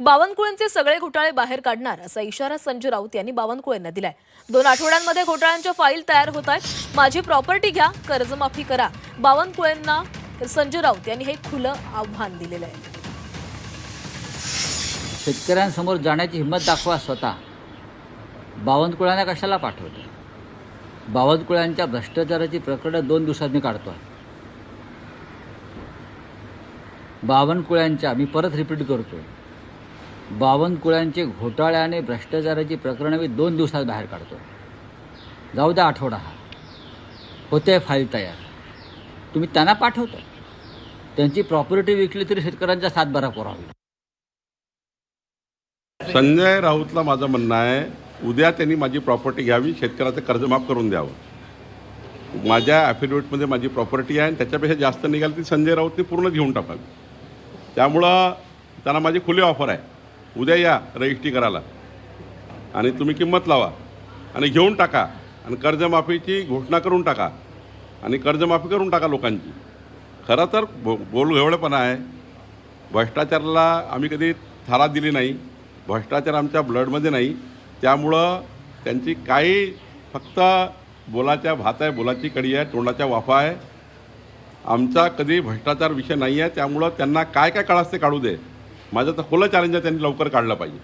बावनकुळेंचे सगळे घोटाळे बाहेर काढणार असा इशारा संजय राऊत यांनी बावनकुळेंना दिलाय. दोन आठवड्यांमध्ये घोटाळ्यांच्या फाईल तयार होत आहेत माझी प्रॉपर्टी घ्या कर्जमाफी करा. बावनकुळेंना संजय राऊत यांनी हे खुलं आव्हान दिलेलं आहे. शेतकऱ्यांसमोर जाण्याची हिंमत दाखवा स्वतः. बावनकुळ्यांना कशाला पाठवतो? बावनकुळ्यांच्या भ्रष्टाचाराची प्रकरणं दोन दिवसात मी काढतो आहे बावनकुळ्यांच्या मी परत रिपीट करतो बावनकुळ्यांचे घोटाळे आणि भ्रष्टाचाराची प्रकरणं मी दोन दिवसात बाहेर काढतो जाऊ द्या आठवडा हा. होते फाईल तयार. तुम्ही त्यांना पाठवता. त्यांची प्रॉपर्टी विकली तरी शेतकऱ्यांचा सातबारा पुरावा संजय राऊतला माझं म्हणणं आहे उद्या त्यांनी माझी प्रॉपर्टी घ्यावी शेतकऱ्याचं कर्ज माफ करून द्यावं. माझ्या ॲफिडेविटमध्ये माझी प्रॉपर्टी आहे आणि त्याच्यापेक्षा जास्त निघाली ती संजय राऊतने पूर्ण घेऊन टाकावी. त्यामुळं त्यांना माझी खुली ऑफर आहे. उद्या या रजिस्ट्री करायला आणि तुम्ही किंमत लावा. आणि घेऊन टाका. आणि कर्जमाफीची घोषणा करून टाका. आणि कर्जमाफी करून टाका लोकांची. खरं तर बो बोलघेवळेपणा आहे. भ्रष्टाचाराला आम्ही कधी थारा दिली नाही. भ्रष्टाचार आमच्या ब्लडमध्ये नाही. त्यामुळं त्यांची काही फक्त बोलाच्या भात आहे बोलाची कडी आहे तोंडाच्या वाफा आहे आमचा कधी भ्रष्टाचार विषय नाही आहे त्यामुळं त्यांना काय काय काढास ते काढू दे. माझं तर खुलं चॅलेंज आहे त्यांनी लवकर काढलं पाहिजे.